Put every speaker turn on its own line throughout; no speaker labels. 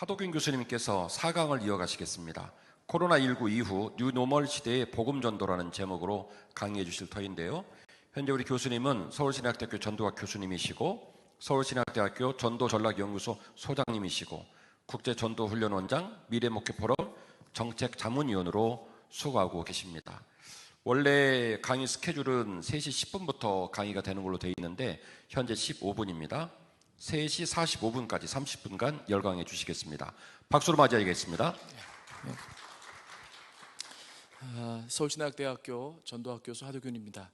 하도균 교수님께서 4강을 이어가시겠습니다. 코로나19 이후 뉴노멀 시대의 복음 전도라는 제목으로 강의해 주실 터인데요. 현재 우리 교수님은 서울신학대학교 전도학 교수님이시고 서울신학대학교 전도전략연구소 소장님이시고 국제전도훈련원장 미래목표포럼 정책자문위원으로 수고하고 계십니다. 원래 강의 스케줄은 3시 10분부터 강의가 되는 걸로 되어 있는데 현재 15분입니다. 3시 45분까지 30분간 열강해 주시겠습니다. 박수로 맞이하겠습니다.
아, 서울신학대학교 전도학 교수 하도균입니다.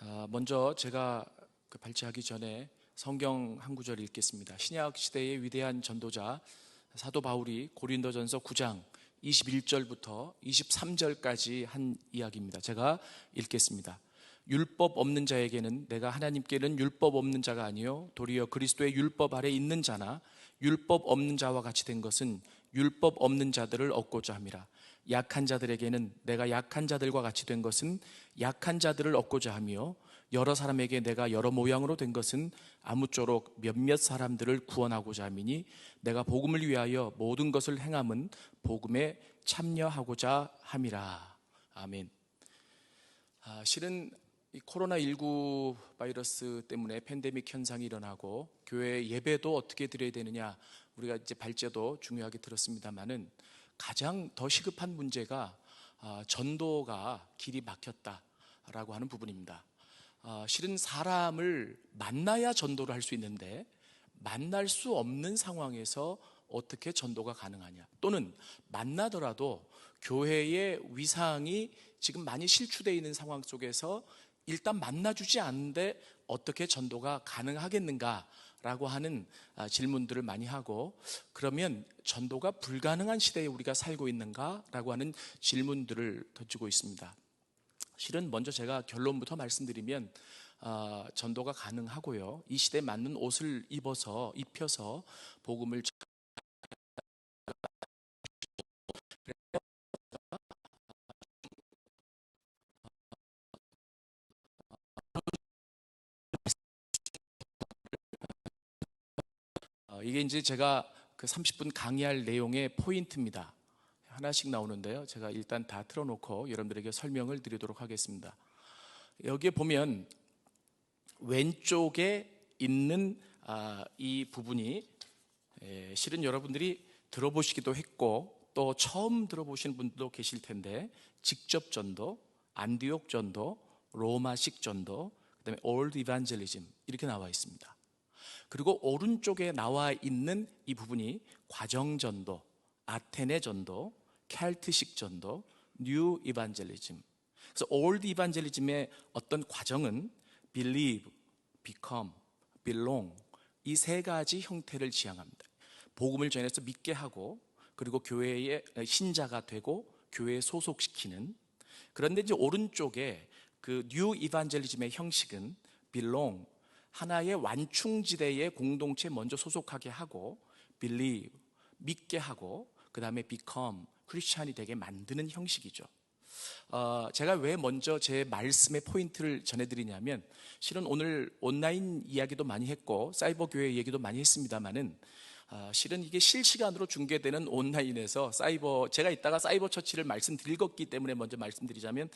아, 먼저 제가 그 발제하기 전에 성경 한 구절 읽겠습니다. 신약 시대의 위대한 전도자 사도 바울이 고린도전서 9장 21절부터 23절까지 한 이야기입니다. 제가 읽겠습니다. 율법 없는 자에게는 내가 하나님께는 율법 없는 자가 아니요 도리어 그리스도의 율법 아래 있는 자나 율법 없는 자와 같이 된 것은 율법 없는 자들을 얻고자 함이라 약한 자들에게는 내가 약한 자들과 같이 된 것은 약한 자들을 얻고자 하며 여러 사람에게 내가 여러 모양으로 된 것은 아무쪼록 몇몇 사람들을 구원하고자 함이니 내가 복음을 위하여 모든 것을 행함은 복음에 참여하고자 함이라 아멘. 아, 실은 이 코로나19 바이러스 때문에 팬데믹 현상이 일어나고 교회 예배도 어떻게 드려야 되느냐 우리가 이제 발제도 중요하게 들었습니다만은 가장 더 시급한 문제가 아, 전도가 길이 막혔다라고 하는 부분입니다. 아, 실은 사람을 만나야 전도를 할 수 있는데 만날 수 없는 상황에서 어떻게 전도가 가능하냐 또는 만나더라도 교회의 위상이 지금 많이 실추되어 있는 상황 속에서 일단 만나주지 않는데 어떻게 전도가 가능하겠는가라고 하는 아, 질문들을 많이 하고 그러면 전도가 불가능한 시대에 우리가 살고 있는가라고 하는 질문들을 던지고 있습니다. 실은 먼저 제가 결론부터 말씀드리면 아, 전도가 가능하고요. 이 시대에 맞는 옷을 입어서 입혀서 복음을 이게 이제 제가 그 30분 강의할 내용의 포인트입니다. 하나씩 나오는데요. 제가 일단 다 틀어놓고 여러분들에게 설명을 드리도록 하겠습니다. 여기에 보면 왼쪽에 있는 아, 이 부분이 에, 실은 여러분들이 들어보시기도 했고 또 처음 들어보신 분도 계실 텐데 직접 전도, 안디옥 전도, 로마식 전도, 그다음에 올드 이반젤리즘 이렇게 나와 있습니다. 그리고 오른쪽에 나와 있는 이 부분이 과정 전도, 아테네 전도, 켈트식 전도, 뉴 이반젤리즘. 그래서 올드 이반젤리즘의 어떤 과정은 believe, become, belong 이 세 가지 형태를 지향합니다. 복음을 전해서 믿게 하고 그리고 교회의 신자가 되고 교회에 소속시키는 그런데 이제 오른쪽에 그 뉴 이반젤리즘의 형식은 belong 하나의 완충지대의 공동체 먼저 소속하게 하고 believe 믿게 하고 그 다음에 become 크리스찬이 되게 만드는 형식이죠. 어, 제가 왜 먼저 제 말씀의 포인트를 전해드리냐면 실은 오늘 온라인 이야기도 많이 했고 사이버 교회 얘기도 많이 했습니다만은 어, 실은 이게 실시간으로 중계되는 온라인에서 사이버 제가 이따가 사이버 처치를 말씀드리겠기 때문에 먼저 말씀드리자면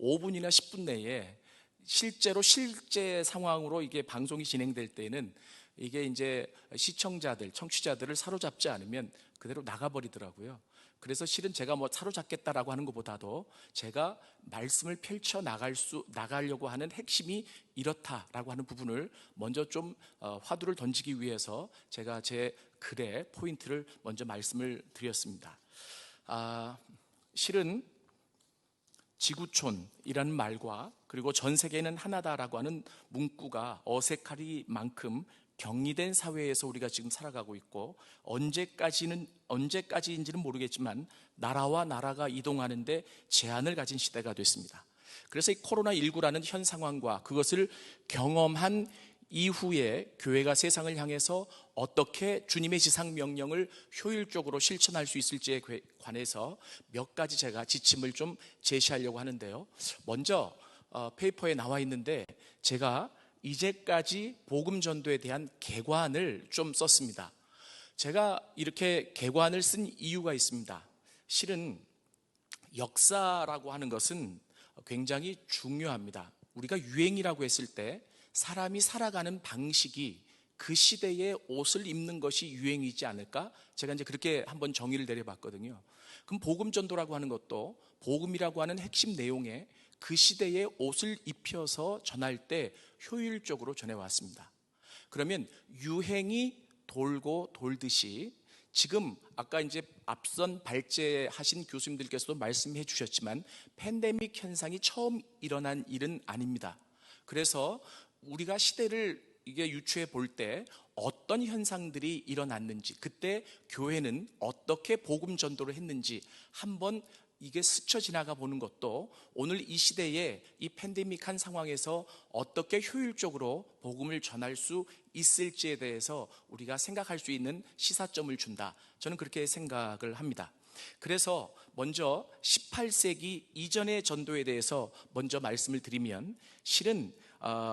5분이나 10분 내에 실제로 실제 상황으로 이게 방송이 진행될 때는 이게 이제 시청자들, 청취자들을 사로잡지 않으면 그대로 나가버리더라고요. 그래서 실은 제가 뭐 사로잡겠다라고 하는 것보다도 제가 말씀을 펼쳐 나갈 수 나가려고 하는 핵심이 이렇다라고 하는 부분을 먼저 좀 어, 화두를 던지기 위해서 제가 제 글에 포인트를 먼저 말씀을 드렸습니다. 아, 실은 지구촌이라는 말과 그리고 전 세계는 하나다라고 하는 문구가 어색하리만큼 격리된 사회에서 우리가 지금 살아가고 있고 언제까지는 언제까지인지는 모르겠지만 나라와 나라가 이동하는데 제한을 가진 시대가 됐습니다. 그래서 이 코로나 19라는 현 상황과 그것을 경험한 이후에 교회가 세상을 향해서 어떻게 주님의 지상 명령을 효율적으로 실천할 수 있을지에 관해서 몇 가지 제가 지침을 좀 제시하려고 하는데요. 먼저 어, 페이퍼에 나와 있는데 제가 이제까지 복음 전도에 대한 개관을 좀 썼습니다. 제가 이렇게 개관을 쓴 이유가 있습니다. 실은 역사라고 하는 것은 굉장히 중요합니다. 우리가 유행이라고 했을 때 사람이 살아가는 방식이 그 시대의 옷을 입는 것이 유행이지 않을까? 제가 이제 그렇게 한번 정의를 내려봤거든요. 그럼 복음 전도라고 하는 것도 복음이라고 하는 핵심 내용에 그 시대의 옷을 입혀서 전할 때 효율적으로 전해왔습니다. 그러면 유행이 돌고 돌듯이 지금 아까 이제 앞선 발제하신 교수님들께서도 말씀해 주셨지만 팬데믹 현상이 처음 일어난 일은 아닙니다. 그래서 우리가 시대를 이게 유추해 볼 때 어떤 현상들이 일어났는지 그때 교회는 어떻게 복음 전도를 했는지 한번 이게 스쳐 지나가 보는 것도 오늘 이 시대에 이 팬데믹한 상황에서 어떻게 효율적으로 복음을 전할 수 있을지에 대해서 우리가 생각할 수 있는 시사점을 준다. 저는 그렇게 생각을 합니다. 그래서 먼저 18세기 이전의 전도에 대해서 먼저 말씀을 드리면 실은 어,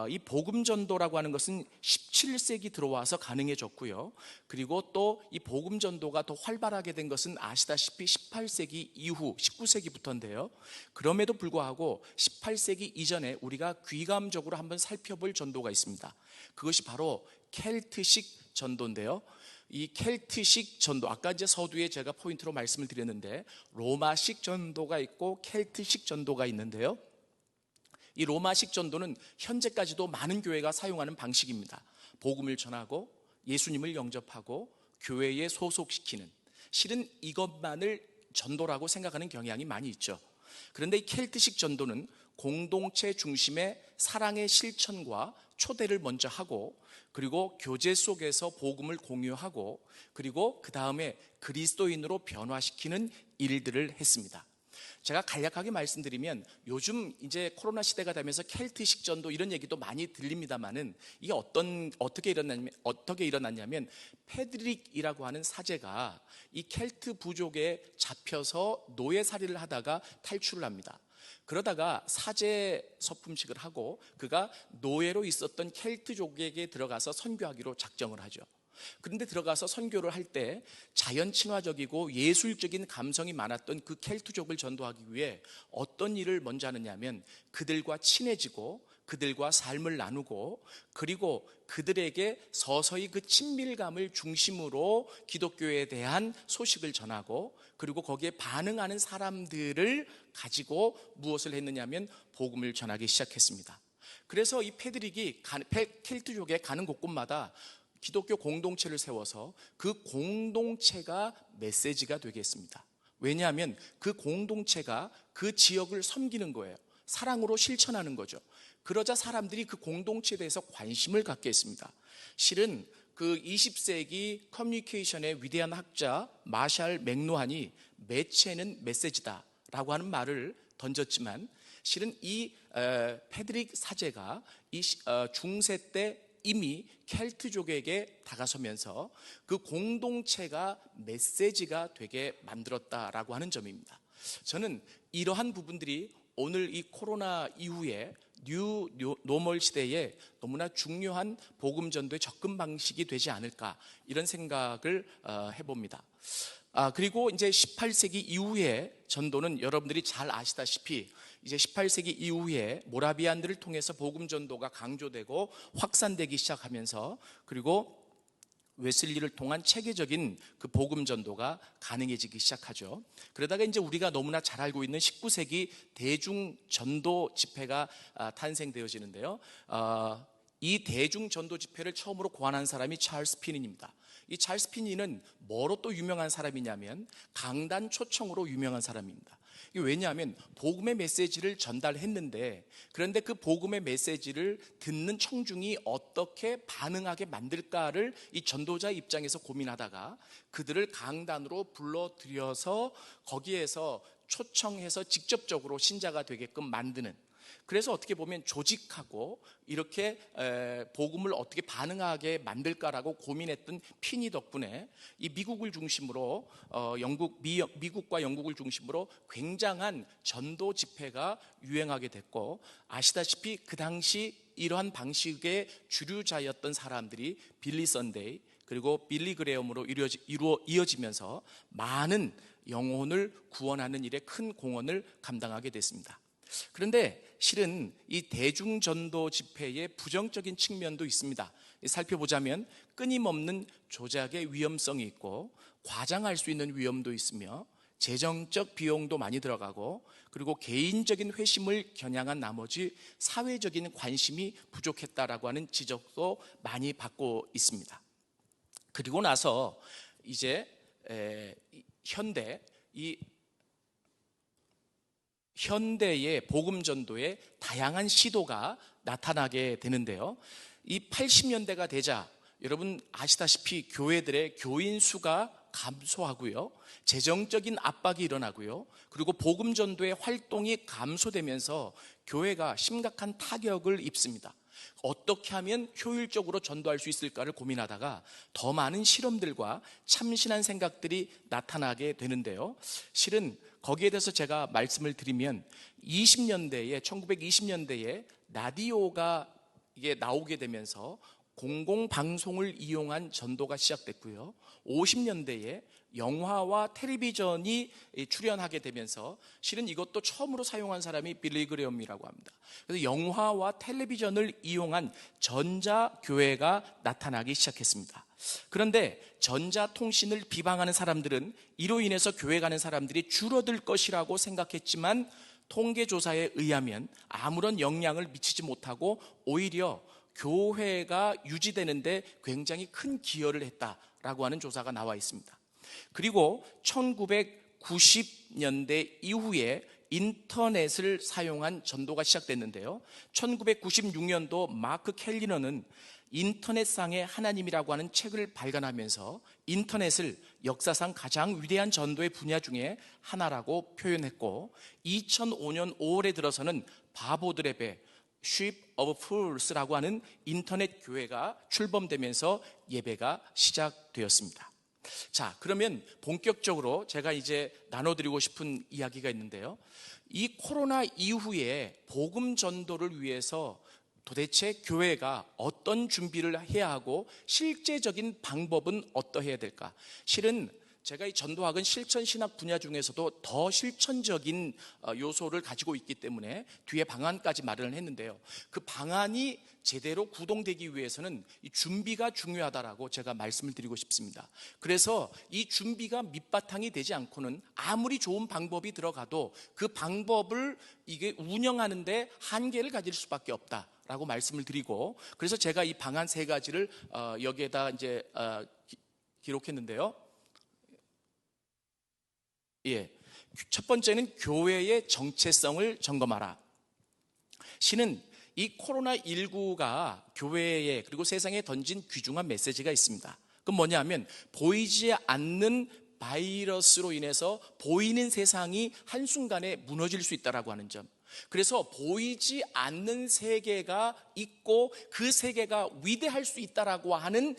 이 복음 전도라고 하는 것은 17세기 들어와서 가능해졌고요. 그리고 또 이 복음 전도가 더 활발하게 된 것은 아시다시피 18세기 이후 19세기부터인데요. 그럼에도 불구하고 18세기 이전에 우리가 귀감적으로 한번 살펴볼 전도가 있습니다. 그것이 바로 켈트식 전도인데요. 이 켈트식 전도 아까 이제 서두에 제가 포인트로 말씀을 드렸는데 로마식 전도가 있고 켈트식 전도가 있는데요. 이 로마식 전도는 현재까지도 많은 교회가 사용하는 방식입니다. 복음을 전하고 예수님을 영접하고 교회에 소속시키는 실은 이것만을 전도라고 생각하는 경향이 많이 있죠. 그런데 이 켈트식 전도는 공동체 중심의 사랑의 실천과 초대를 먼저 하고 그리고 교제 속에서 복음을 공유하고 그리고 그 다음에 그리스도인으로 변화시키는 일들을 했습니다. 제가 간략하게 말씀드리면 요즘 이제 코로나 시대가 되면서 켈트식 전도 이런 얘기도 많이 들립니다만은 이게 어떤 어떻게 일어났냐면 어떻게 일어났냐면 페드릭이라고 하는 사제가 이 켈트 부족에 잡혀서 노예살이를 하다가 탈출을 합니다. 그러다가 사제 서품식을 하고 그가 노예로 있었던 켈트족에게 들어가서 선교하기로 작정을 하죠. 그런데 들어가서 선교를 할 때 자연 친화적이고 예술적인 감성이 많았던 그 켈트족을 전도하기 위해 어떤 일을 먼저 하느냐면 그들과 친해지고 그들과 삶을 나누고 그리고 그들에게 서서히 그 친밀감을 중심으로 기독교에 대한 소식을 전하고 그리고 거기에 반응하는 사람들을 가지고 무엇을 했느냐면 복음을 전하기 시작했습니다. 그래서 이 페드릭이 켈트족에 가는 곳곳마다 기독교 공동체를 세워서 그 공동체가 메시지가 되겠습니다. 왜냐하면 그 공동체가 그 지역을 섬기는 거예요. 사랑으로 실천하는 거죠. 그러자 사람들이 그 공동체에 대해서 관심을 갖게 했습니다. 실은 그 20세기 커뮤니케이션의 위대한 학자 마샬 맥노한이 매체는 메시지다 라고 하는 말을 던졌지만 실은 이 페드릭 사제가 이 어, 중세 때 이미 켈트족에게 다가서면서 그 공동체가 메시지가 되게 만들었다라고 하는 점입니다. 저는 이러한 부분들이 오늘 이 코로나 이후에 뉴 노멀 시대에 너무나 중요한 복음 전도의 접근 방식이 되지 않을까 이런 생각을 어, 해봅니다. 아, 그리고 이제 18세기 이후에 전도는 여러분들이 잘 아시다시피 이제 18세기 이후에 모라비안들을 통해서 복음 전도가 강조되고 확산되기 시작하면서 그리고 웨슬리를 통한 체계적인 그 복음 전도가 가능해지기 시작하죠. 그러다가 이제 우리가 너무나 잘 알고 있는 19세기 대중 전도 집회가 아, 탄생되어지는데요. 아, 이 대중 전도 집회를 처음으로 고안한 사람이 찰스 피닌입니다. 이 찰스 피닌은 뭐로 또 유명한 사람이냐면 강단 초청으로 유명한 사람입니다. 왜냐하면 복음의 메시지를 전달했는데 그런데 그 복음의 메시지를 듣는 청중이 어떻게 반응하게 만들까를 이 전도자 입장에서 고민하다가 그들을 강단으로 불러들여서 거기에서 초청해서 직접적으로 신자가 되게끔 만드는 그래서 어떻게 보면 조직하고 이렇게 복음을 어떻게 반응하게 만들까라고 고민했던 피니 덕분에 이 미국을 중심으로 어, 영국 미, 미국과 영국을 중심으로 굉장한 전도 집회가 유행하게 됐고 아시다시피 그 당시 이러한 방식의 주류자였던 사람들이 빌리 선데이 그리고 빌리 그레엄으로 이루어지, 이루어 이어지면서 많은 영혼을 구원하는 일에 큰 공헌을 감당하게 됐습니다. 그런데 실은 이 대중전도 집회의 부정적인 측면도 있습니다. 살펴보자면 끊임없는 조작의 위험성이 있고 과장할 수 있는 위험도 있으며 재정적 비용도 많이 들어가고 그리고 개인적인 회심을 겨냥한 나머지 사회적인 관심이 부족했다라고 하는 지적도 많이 받고 있습니다. 그리고 나서 이제 에, 이 현대 이 현대의 복음 전도에 다양한 시도가 나타나게 되는데요. 이 80년대가 되자 여러분 아시다시피 교회들의 교인 수가 감소하고요. 재정적인 압박이 일어나고요. 그리고 복음 전도의 활동이 감소되면서 교회가 심각한 타격을 입습니다. 어떻게 하면 효율적으로 전도할 수 있을까를 고민하다가 더 많은 실험들과 참신한 생각들이 나타나게 되는데요. 실은 거기에 대해서 제가 말씀을 드리면 20년대에 1920년대에 라디오가 이게 나오게 되면서 공공방송을 이용한 전도가 시작됐고요. 50년대에 영화와 텔레비전이 출연하게 되면서 실은 이것도 처음으로 사용한 사람이 빌리 그레엄이라고 합니다. 그래서 영화와 텔레비전을 이용한 전자교회가 나타나기 시작했습니다. 그런데 전자통신을 비방하는 사람들은 이로 인해서 교회 가는 사람들이 줄어들 것이라고 생각했지만 통계조사에 의하면 아무런 영향을 미치지 못하고 오히려 교회가 유지되는데 굉장히 큰 기여를 했다라고 하는 조사가 나와 있습니다. 그리고 1990년대 이후에 인터넷을 사용한 전도가 시작됐는데요. 1996년도 마크 켈리너는 인터넷상의 하나님이라고 하는 책을 발간하면서 인터넷을 역사상 가장 위대한 전도의 분야 중에 하나라고 표현했고 2005년 5월에 들어서는 바보들의 배 Ship of Fools라고 하는 인터넷 교회가 출범되면서 예배가 시작되었습니다. 자, 그러면 본격적으로 제가 이제 나눠드리고 싶은 이야기가 있는데요. 이 코로나 이후에 복음 전도를 위해서 도대체 교회가 어떤 준비를 해야 하고 실제적인 방법은 어떠해야 될까? 실은 제가 이 전도학은 실천 신학 분야 중에서도 더 실천적인 어, 요소를 가지고 있기 때문에 뒤에 방안까지 마련을 했는데요. 그 방안이 제대로 구동되기 위해서는 이 준비가 중요하다라고 제가 말씀을 드리고 싶습니다. 그래서 이 준비가 밑바탕이 되지 않고는 아무리 좋은 방법이 들어가도 그 방법을 이게 운영하는데 한계를 가질 수밖에 없다. 라고 말씀을 드리고 그래서 제가 이 방안 세 가지를 어, 여기에다 이제 어, 기록했는데요. 예. 첫 번째는 교회의 정체성을 점검하라. 신은 이 코로나19가 교회에 그리고 세상에 던진 귀중한 메시지가 있습니다. 그건 뭐냐면 보이지 않는 바이러스로 인해서 보이는 세상이 한순간에 무너질 수 있다라고 하는 점. 그래서 보이지 않는 세계가 있고 그 세계가 위대할 수 있다라고 하는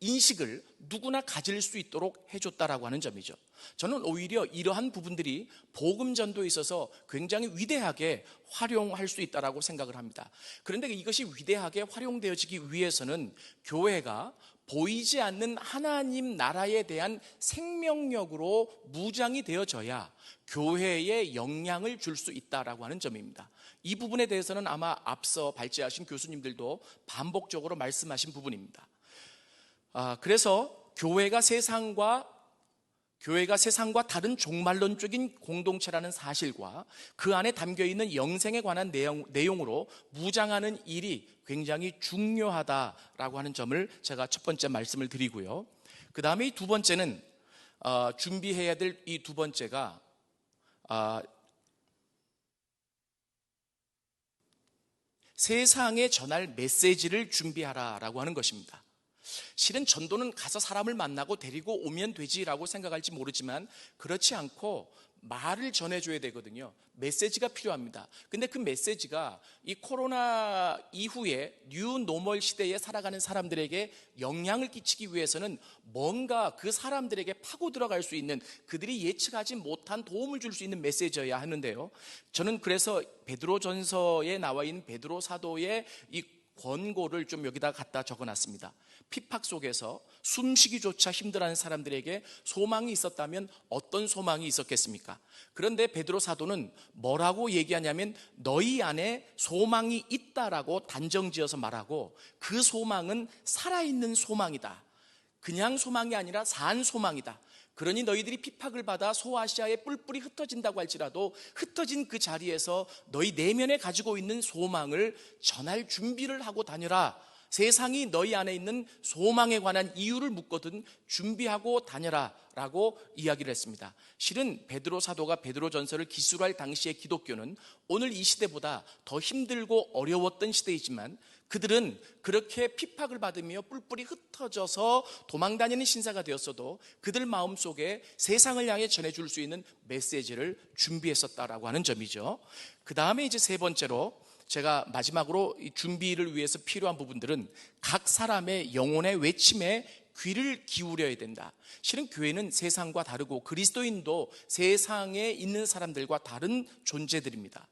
인식을 누구나 가질 수 있도록 해줬다라고 하는 점이죠. 저는 오히려 이러한 부분들이 복음 전도에 있어서 굉장히 위대하게 활용할 수 있다라고 생각을 합니다. 그런데 이것이 위대하게 활용되어지기 위해서는 교회가 보이지 않는 하나님 나라에 대한 생명력으로 무장이 되어져야 교회에 영향을 줄 수 있다라고 하는 점입니다. 이 부분에 대해서는 아마 앞서 발제하신 교수님들도 반복적으로 말씀하신 부분입니다. 아, 그래서 교회가 세상과 교회가 세상과 다른 종말론적인 공동체라는 사실과 그 안에 담겨 있는 영생에 관한 내용, 내용으로 무장하는 일이 굉장히 중요하다라고 하는 점을 제가 첫 번째 말씀을 드리고요. 그 다음에 두 번째는 어, 준비해야 될 이 두 번째가 어, 세상에 전할 메시지를 준비하라라고 하는 것입니다. 실은 전도는 가서 사람을 만나고 데리고 오면 되지라고 생각할지 모르지만 그렇지 않고 말을 전해줘야 되거든요. 메시지가 필요합니다. 근데 그 메시지가 이 코로나 이후에 뉴 노멀 시대에 살아가는 사람들에게 영향을 끼치기 위해서는 뭔가 그 사람들에게 파고 들어갈 수 있는 그들이 예측하지 못한 도움을 줄 수 있는 메시지여야 하는데요. 저는 그래서 베드로 전서에 나와 있는 베드로 사도의 이 권고를 좀 여기다 갖다 적어놨습니다. 핍박 속에서 숨쉬기조차 힘들어하는 사람들에게 소망이 있었다면 어떤 소망이 있었겠습니까? 그런데 베드로 사도는 뭐라고 얘기하냐면 너희 안에 소망이 있다라고 단정지어서 말하고 그 소망은 살아있는 소망이다. 그냥 소망이 아니라 산 소망이다. 그러니 너희들이 핍박을 받아 소아시아에 뿔뿔이 흩어진다고 할지라도 흩어진 그 자리에서 너희 내면에 가지고 있는 소망을 전할 준비를 하고 다녀라. 세상이 너희 안에 있는 소망에 관한 이유를 묻거든 준비하고 다녀라 라고 이야기를 했습니다. 실은 베드로 사도가 베드로 전서를 기술할 당시의 기독교는 오늘 이 시대보다 더 힘들고 어려웠던 시대이지만 그들은 그렇게 핍박을 받으며 뿔뿔이 흩어져서 도망다니는 신사가 되었어도 그들 마음속에 세상을 향해 전해줄 수 있는 메시지를 준비했었다라고 하는 점이죠. 그 다음에 이제 세 번째로 제가 마지막으로 이 준비를 위해서 필요한 부분들은 각 사람의 영혼의 외침에 귀를 기울여야 된다. 실은 교회는 세상과 다르고 그리스도인도 세상에 있는 사람들과 다른 존재들입니다.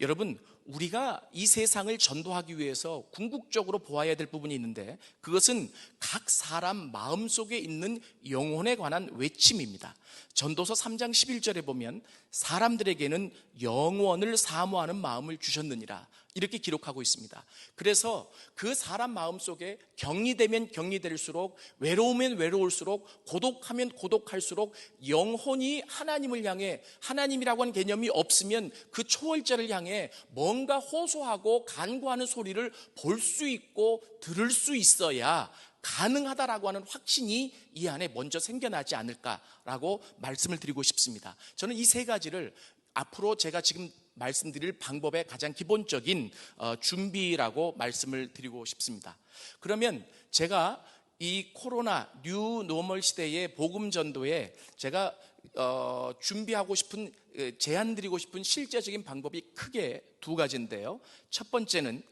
여러분, 우리가 이 세상을 전도하기 위해서 궁극적으로 보아야 될 부분이 있는데 그것은 각 사람 마음 속에 있는 영혼에 관한 외침입니다. 전도서 3장 11절에 보면 사람들에게는 영원을 사모하는 마음을 주셨느니라 이렇게 기록하고 있습니다. 그래서 그 사람 마음 속에 격리되면 격리될수록 외로우면 외로울수록 고독하면 고독할수록 영혼이 하나님을 향해 하나님이라고 하는 개념이 없으면 그 초월자를 향해 뭔가 호소하고 간구하는 소리를 볼 수 있고 들을 수 있어야 가능하다라고 하는 확신이 이 안에 먼저 생겨나지 않을까라고 말씀을 드리고 싶습니다. 저는 이 세 가지를 앞으로 제가 지금 말씀드릴 방법의 가장 기본적인 어, 준비라고 말씀을 드리고 싶습니다. 그러면 제가 이 코로나 뉴 노멀 시대의 복음 전도에 제가 어, 준비하고 싶은 에, 제안 드리고 싶은 실제적인 방법이 크게 두 가지인데요. 첫 번째는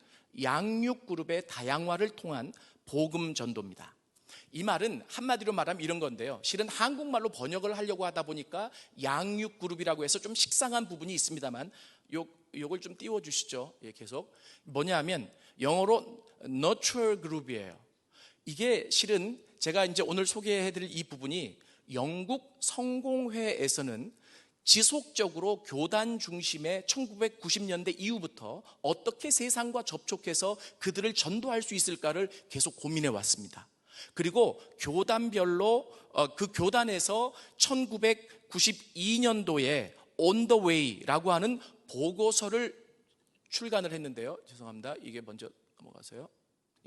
양육 그룹의 다양화를 통한 복음 전도입니다. 이 말은 한마디로 말하면 이런 건데요. 실은 한국말로 번역을 하려고 하다 보니까 양육 그룹이라고 해서 좀 식상한 부분이 있습니다만 요 요걸 좀 띄워 주시죠. 예, 계속. 뭐냐면 영어로 nurture 그룹이에요. 이게 실은 제가 이제 오늘 소개해 드릴 이 부분이 영국 성공회에서는 지속적으로 교단 중심의 1990년대 이후부터 어떻게 세상과 접촉해서 그들을 전도할 수 있을까를 계속 고민해 왔습니다. 그리고 교단별로 어, 그 교단에서 1992년도에 On the Way라고 하는 보고서를 출간을 했는데요. 죄송합니다. 이게 먼저 넘어가세요.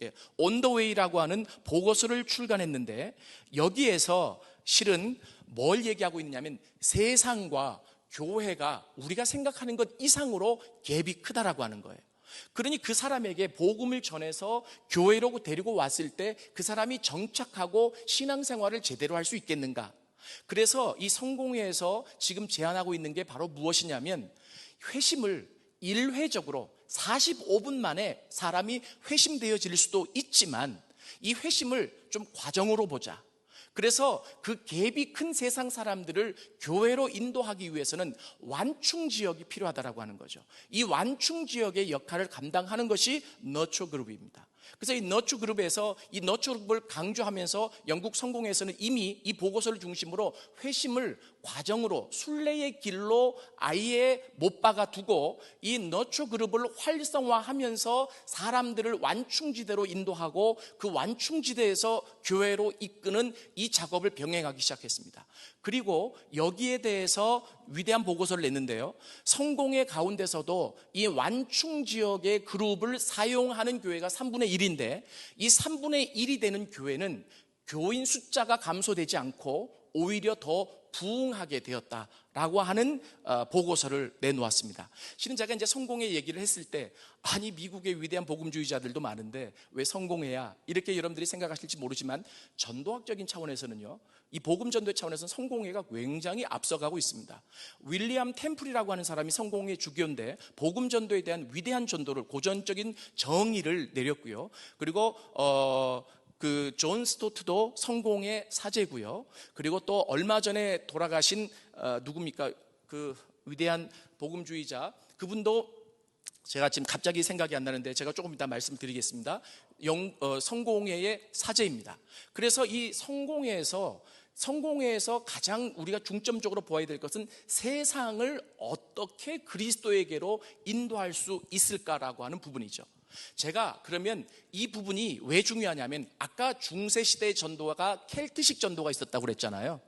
예, Way라고 하는 보고서를 출간했는데 여기에서 실은 뭘 얘기하고 있냐면 세상과 교회가 우리가 생각하는 것 이상으로 갭이 크다라고 하는 거예요. 그러니 그 사람에게 복음을 전해서 교회로 데리고 왔을 때 그 사람이 정착하고 신앙생활을 제대로 할 수 있겠는가? 그래서 이 성공회에서 지금 제안하고 있는 게 바로 무엇이냐면 회심을 일회적으로 45분 만에 사람이 회심되어질 수도 있지만 이 회심을 좀 과정으로 보자. 그래서 그 갭이 큰 세상 사람들을 교회로 인도하기 위해서는 완충 지역이 필요하다라고 하는 거죠. 이 완충 지역의 역할을 감당하는 것이 너초 그룹입니다. 그래서 이 너추 그룹에서 이 너추 그룹을 강조하면서 영국 성공에서는 이미 이 보고서를 중심으로 회심을 과정으로 순례의 길로 아예 못 박아 두고 이 너추 그룹을 활성화하면서 사람들을 완충지대로 인도하고 그 완충지대에서 교회로 이끄는 이 작업을 병행하기 시작했습니다. 그리고 여기에 대해서 위대한 보고서를 냈는데요. 성공의 가운데서도 이 완충 지역의 그룹을 사용하는 교회가 3분의 1인데 이 3분의 1이 되는 교회는 교인 숫자가 감소되지 않고 오히려 더 부흥하게 되었다라고 하는 어, 보고서를 내놓았습니다. 실은 제가 이제 성공의 얘기를 했을 때 아니 미국의 위대한 복음주의자들도 많은데 왜 성공해야 이렇게 여러분들이 생각하실지 모르지만 전도학적인 차원에서는요. 이 복음 전도의 차원에서는 성공회가 굉장히 앞서가고 있습니다. 윌리엄 템플이라고 하는 사람이 성공회 주교인데 복음 전도에 대한 위대한 전도를 고전적인 정의를 내렸고요. 그리고 어 그 존 스토트도 성공의 사제고요. 그리고 또 얼마 전에 돌아가신 어, 누굽니까? 그 위대한 복음주의자 그분도 제가 지금 갑자기 생각이 안 나는데 제가 조금 이따 말씀드리겠습니다. 영, 어, 성공회의 사제입니다. 그래서 이 성공회에서 성공회에서 가장 우리가 중점적으로 보아야 될 것은 세상을 어떻게 그리스도에게로 인도할 수 있을까라고 하는 부분이죠. 제가 그러면 이 부분이 왜 중요하냐면 아까 중세 시대의 전도가 켈트식 전도가 있었다고 그랬잖아요.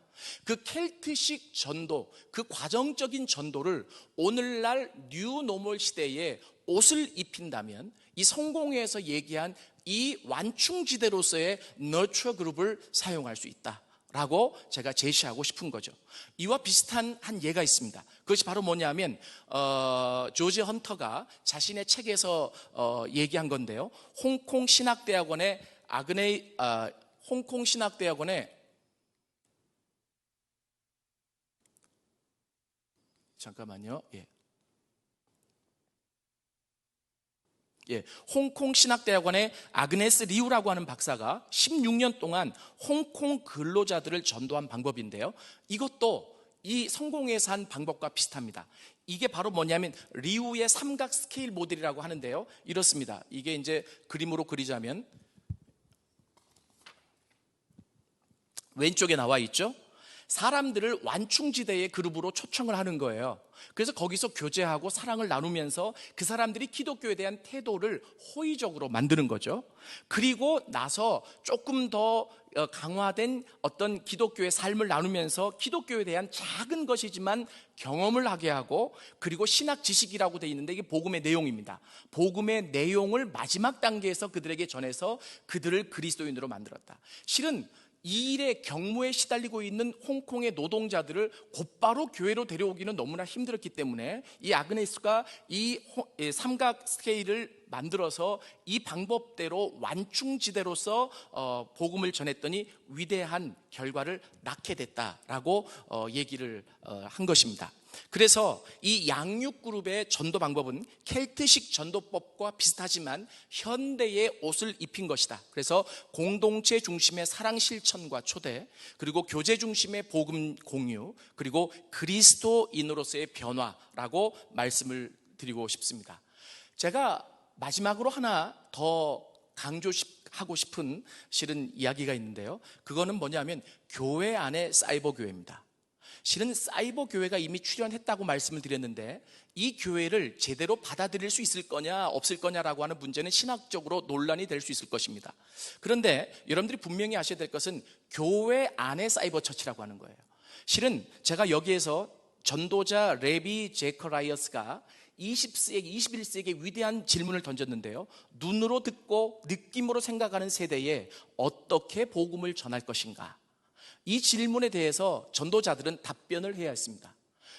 그 켈트식 전도, 그 과정적인 전도를 오늘날 뉴 노멀 시대에 옷을 입힌다면 이 성공회에서 얘기한 이 완충지대로서의 너처 그룹을 사용할 수 있다. 라고 제가 제시하고 싶은 거죠. 이와 비슷한 한 예가 있습니다. 그것이 바로 뭐냐면 어, 조지 헌터가 자신의 책에서 어, 얘기한 건데요. 홍콩 신학대학원의 아그네 아, 홍콩 신학대학원의 잠깐만요. 예. 예, 홍콩 신학대학원의 아그네스 리우라고 하는 박사가 16년 동안 홍콩 근로자들을 전도한 방법인데요. 이것도 이 성공에서 한 방법과 비슷합니다. 이게 바로 뭐냐면 리우의 삼각 스케일 모델이라고 하는데요. 이렇습니다. 이게 이제 그림으로 그리자면 왼쪽에 나와 있죠. 사람들을 완충지대의 그룹으로 초청을 하는 거예요. 그래서 거기서 교제하고 사랑을 나누면서 그 사람들이 기독교에 대한 태도를 호의적으로 만드는 거죠. 그리고 나서 조금 더 어, 강화된 어떤 기독교의 삶을 나누면서 기독교에 대한 작은 것이지만 경험을 하게 하고 그리고 신학 지식이라고 돼 있는데 이게 복음의 내용입니다. 복음의 내용을 마지막 단계에서 그들에게 전해서 그들을 그리스도인으로 만들었다. 실은 이 일에 경무에 시달리고 있는 홍콩의 노동자들을 곧바로 교회로 데려오기는 너무나 힘들었기 때문에 이 아그네스가 이 삼각 스케일을 만들어서 이 방법대로 완충지대로서 어, 복음을 전했더니 위대한 결과를 낳게 됐다라고 어, 얘기를 어, 한 것입니다. 그래서 이 양육 그룹의 전도 방법은 켈트식 전도법과 비슷하지만 현대의 옷을 입힌 것이다. 그래서 공동체 중심의 사랑 실천과 초대, 그리고 교제 중심의 복음 공유, 그리고 그리스도인으로서의 변화라고 말씀을 드리고 싶습니다. 제가 마지막으로 하나 더 강조하고 싶은 실은 이야기가 있는데요. 그거는 뭐냐면 교회 안에 사이버 교회입니다. 실은 사이버 교회가 이미 출현했다고 말씀을 드렸는데 이 교회를 제대로 받아들일 수 있을 거냐 없을 거냐라고 하는 문제는 신학적으로 논란이 될 수 있을 것입니다. 그런데 여러분들이 분명히 아셔야 될 것은 교회 안에 사이버 처치라고 하는 거예요. 실은 제가 여기에서 전도자 레비 제커라이어스가 20세기, 21세기의 위대한 질문을 던졌는데요. 눈으로 듣고 느낌으로 생각하는 세대에 어떻게 복음을 전할 것인가? 이 질문에 대해서 전도자들은 답변을 해야 했습니다.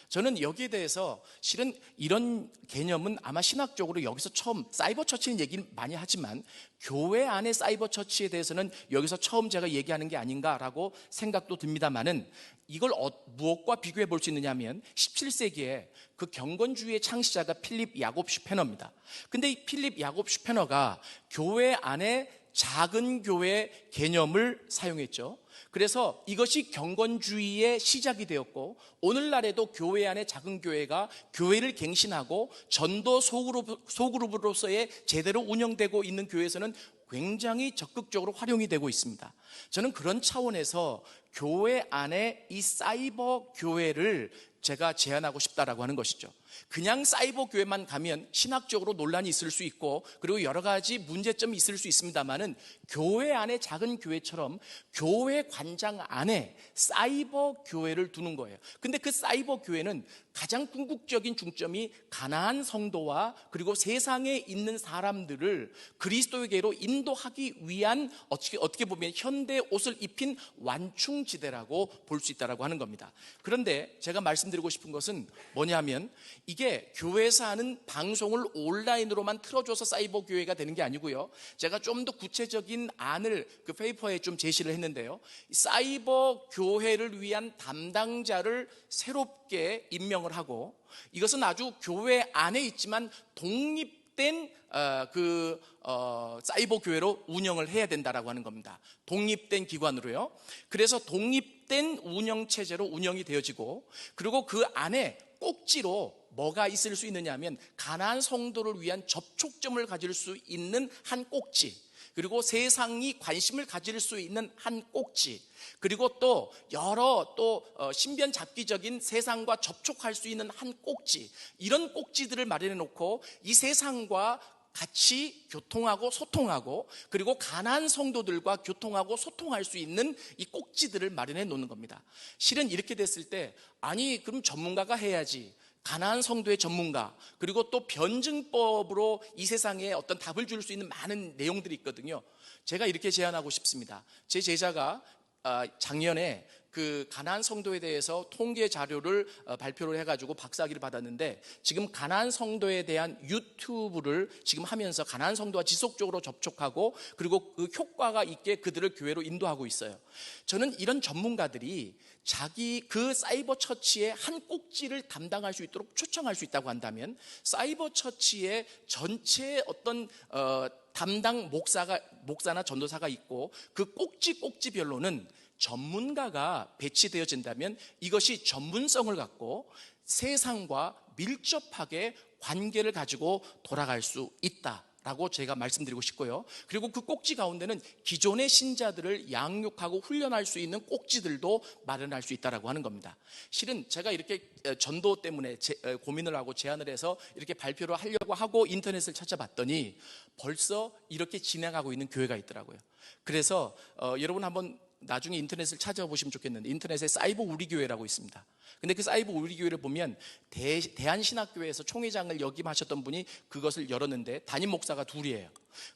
저는 여기에 대해서 실은 이런 개념은 아마 신학적으로 여기서 처음 사이버 처치는 얘기는 많이 하지만 교회 안의 사이버 처치에 대해서는 여기서 처음 제가 얘기하는 게 아닌가라고 생각도 듭니다만은 이걸 어- 무엇과 비교해 볼 수 있느냐 하면 17세기에 그 경건주의의 창시자가 필립 야곱 슈페너입니다. 근데 이 필립 야곱 슈페너가 교회 안에 작은 교회 개념을 사용했죠. 그래서 이것이 경건주의의 시작이 되었고 오늘날에도 교회 안에 작은 교회가 교회를 갱신하고 전도 소그룹, 소그룹으로서의 제대로 운영되고 있는 교회에서는 굉장히 적극적으로 활용이 되고 있습니다. 저는 그런 차원에서 교회 안에 이 사이버 교회를 제가 제안하고 싶다라고 하는 것이죠. 그냥 사이버 교회만 가면 신학적으로 논란이 있을 수 있고 그리고 여러 가지 문제점이 있을 수 있습니다만은 교회 안에 작은 교회처럼 교회 관장 안에 사이버 교회를 두는 거예요. 근데 그 사이버 교회는 가장 궁극적인 중점이 가나안 성도와 그리고 세상에 있는 사람들을 그리스도에게로 인도하기 위한 어떻게 어떻게 보면 현대 옷을 입힌 완충 지대라고 볼 수 있다라고 하는 겁니다. 그런데 제가 말씀드리고 싶은 것은 뭐냐면 이게 교회에서 하는 방송을 온라인으로만 틀어줘서 사이버 교회가 되는 게 아니고요. 제가 좀 더 구체적인 안을 그 페이퍼에 좀 제시를 했는데요. 사이버 교회를 위한 담당자를 새롭게 임명을 하고 이것은 아주 교회 안에 있지만 독립 된 어, 그 어, 사이버 교회로 운영을 해야 된다라고 하는 겁니다. 독립된 기관으로요. 그래서 독립된 운영 체제로 운영이 되어지고 그리고 그 안에 꼭지로 뭐가 있을 수 있느냐 하면 가난한 성도를 위한 접촉점을 가질 수 있는 한 꼭지 그리고 세상이 관심을 가질 수 있는 한 꼭지 그리고 또 여러 또 어, 신변 잡기적인 세상과 접촉할 수 있는 한 꼭지 이런 꼭지들을 마련해 놓고 이 세상과 같이 교통하고 소통하고 그리고 가난 성도들과 교통하고 소통할 수 있는 이 꼭지들을 마련해 놓는 겁니다. 실은 이렇게 됐을 때 아니 그럼 전문가가 해야지. 가난한 성도의 전문가 그리고 또 변증법으로 이 세상에 어떤 답을 줄 수 있는 많은 내용들이 있거든요. 제가 이렇게 제안하고 싶습니다. 제 제자가 아, 작년에 그 가난 성도에 대해서 통계 자료를 어, 발표를 해가지고 박사학위를 받았는데 지금 가난 성도에 대한 유튜브를 지금 하면서 가난 성도와 지속적으로 접촉하고 그리고 그 효과가 있게 그들을 교회로 인도하고 있어요. 저는 이런 전문가들이 자기 그 사이버 처치의 한 꼭지를 담당할 수 있도록 초청할 수 있다고 한다면 사이버 처치의 전체 어떤 어, 담당 목사가 목사나 전도사가 있고 그 꼭지 꼭지별로는 전문가가 배치되어진다면 이것이 전문성을 갖고 세상과 밀접하게 관계를 가지고 돌아갈 수 있다 라고 제가 말씀드리고 싶고요. 그리고 그 꼭지 가운데는 기존의 신자들을 양육하고 훈련할 수 있는 꼭지들도 마련할 수 있다라고 하는 겁니다. 실은 제가 이렇게 전도 때문에 제- 고민을 하고 제안을 해서 이렇게 발표를 하려고 하고 인터넷을 찾아봤더니 벌써 이렇게 진행하고 있는 교회가 있더라고요. 그래서 어, 여러분 한번 나중에 인터넷을 찾아보시면 좋겠는데 인터넷에 사이버 우리 교회라고 있습니다. 근데 그 사이버 우리 교회를 보면 대, 대한신학교에서 총회장을 역임하셨던 분이 그것을 열었는데 담임 목사가 둘이에요.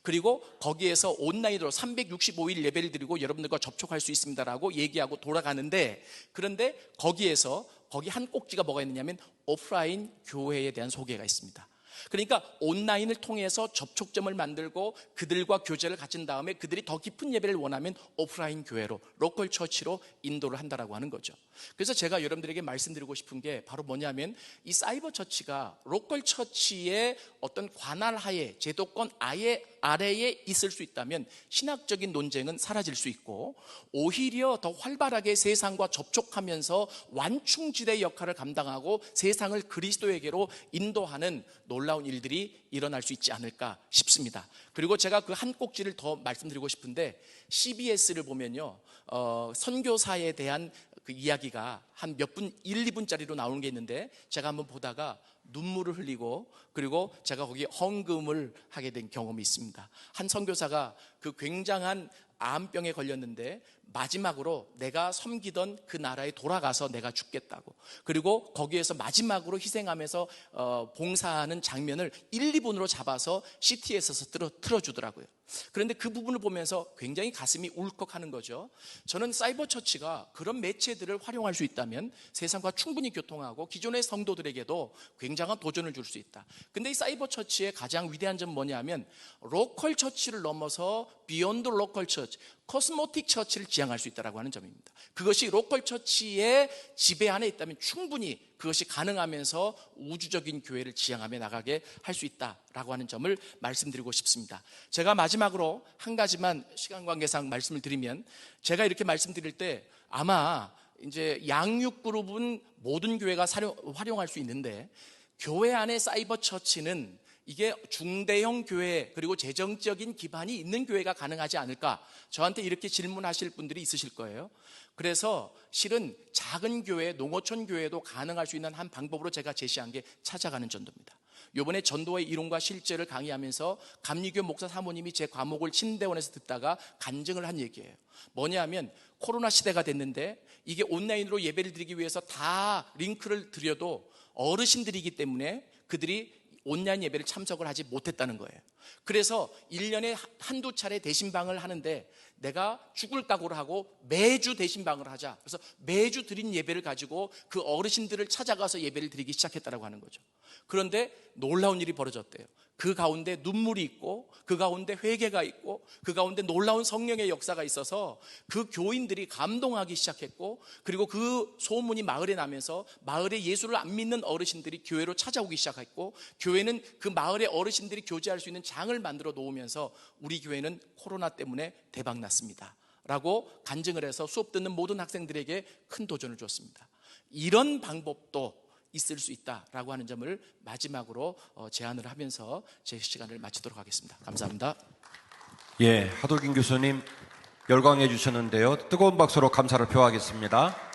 그리고 거기에서 온라인으로 365일 예배를 드리고 여러분들과 접촉할 수 있습니다라고 얘기하고 돌아가는데 그런데 거기에서 거기 한 꼭지가 뭐가 있느냐면 오프라인 교회에 대한 소개가 있습니다. 그러니까 온라인을 통해서 접촉점을 만들고 그들과 교제를 갖춘 다음에 그들이 더 깊은 예배를 원하면 오프라인 교회로 로컬 처치로 인도를 한다라고 하는 거죠. 그래서 제가 여러분들에게 말씀드리고 싶은 게 바로 뭐냐면 이 사이버 처치가 로컬 처치의 어떤 관할 하에 제도권 아예 아래에 있을 수 있다면 신학적인 논쟁은 사라질 수 있고 오히려 더 활발하게 세상과 접촉하면서 완충지대 역할을 감당하고 세상을 그리스도에게로 인도하는 놀라운 일들이 일어날 수 있지 않을까 싶습니다. 그리고 제가 그 한 꼭지를 더 말씀드리고 싶은데 CBS를 보면요. 어, 선교사에 대한 그 이야기가 한 몇 분, 1, 2분짜리로 나오는 게 있는데 제가 한번 보다가 눈물을 흘리고 그리고 제가 거기 헌금을 하게 된 경험이 있습니다. 한 선교사가 그 굉장한 암병에 걸렸는데 마지막으로 내가 섬기던 그 나라에 돌아가서 내가 죽겠다고 그리고 거기에서 마지막으로 희생하면서 어, 봉사하는 장면을 1, 2분으로 잡아서 CT에서 틀어, 틀어주더라고요. 그런데 그 부분을 보면서 굉장히 가슴이 울컥하는 거죠. 저는 사이버 처치가 그런 매체들을 활용할 수 있다면 세상과 충분히 교통하고 기존의 성도들에게도 굉장한 도전을 줄 수 있다. 근데 이 사이버 처치의 가장 위대한 점 뭐냐면 로컬 처치를 넘어서 비욘드 로컬 처치, 코스모틱 처치를 지향할 수 있다고 하는 점입니다. 그것이 로컬 처치의 지배 안에 있다면 충분히 그것이 가능하면서 우주적인 교회를 지향하며 나가게 할 수 있다라고 하는 점을 말씀드리고 싶습니다. 제가 마지막으로 한 가지만 시간 관계상 말씀을 드리면 제가 이렇게 말씀드릴 때 아마 이제 양육 그룹은 모든 교회가 활용할 수 있는데 교회 안에 사이버 처치는 이게 중대형 교회 그리고 재정적인 기반이 있는 교회가 가능하지 않을까 저한테 이렇게 질문하실 분들이 있으실 거예요. 그래서 실은 작은 교회, 농어촌 교회도 가능할 수 있는 한 방법으로 제가 제시한 게 찾아가는 전도입니다. 요번에 전도의 이론과 실제를 강의하면서 감리교 목사 사모님이 제 과목을 침대원에서 듣다가 간증을 한 얘기예요. 뭐냐면 코로나 시대가 됐는데 이게 온라인으로 예배를 드리기 위해서 다 링크를 드려도 어르신들이기 때문에 그들이 온라인 예배를 참석을 하지 못했다는 거예요. 그래서 1년에 한두 차례 대신방을 하는데 내가 죽을 각오를 하고 매주 대신방을 하자. 그래서 매주 드린 예배를 가지고 그 어르신들을 찾아가서 예배를 드리기 시작했다고 하는 거죠. 그런데 놀라운 일이 벌어졌대요. 그 가운데 눈물이 있고 그 가운데 회개가 있고 그 가운데 놀라운 성령의 역사가 있어서 그 교인들이 감동하기 시작했고 그리고 그 소문이 마을에 나면서 마을에 예수를 안 믿는 어르신들이 교회로 찾아오기 시작했고 교회는 그 마을의 어르신들이 교제할 수 있는 장을 만들어 놓으면서 우리 교회는 코로나 때문에 대박 났습니다. 라고 간증을 해서 수업 듣는 모든 학생들에게 큰 도전을 줬습니다. 이런 방법도 있을 수 있다라고 하는 점을 마지막으로 어, 제안을 하면서 제 시간을 마치도록 하겠습니다. 감사합니다.
예, 하도균 교수님 열광해 주셨는데요. 뜨거운 박수로 감사를 표하겠습니다.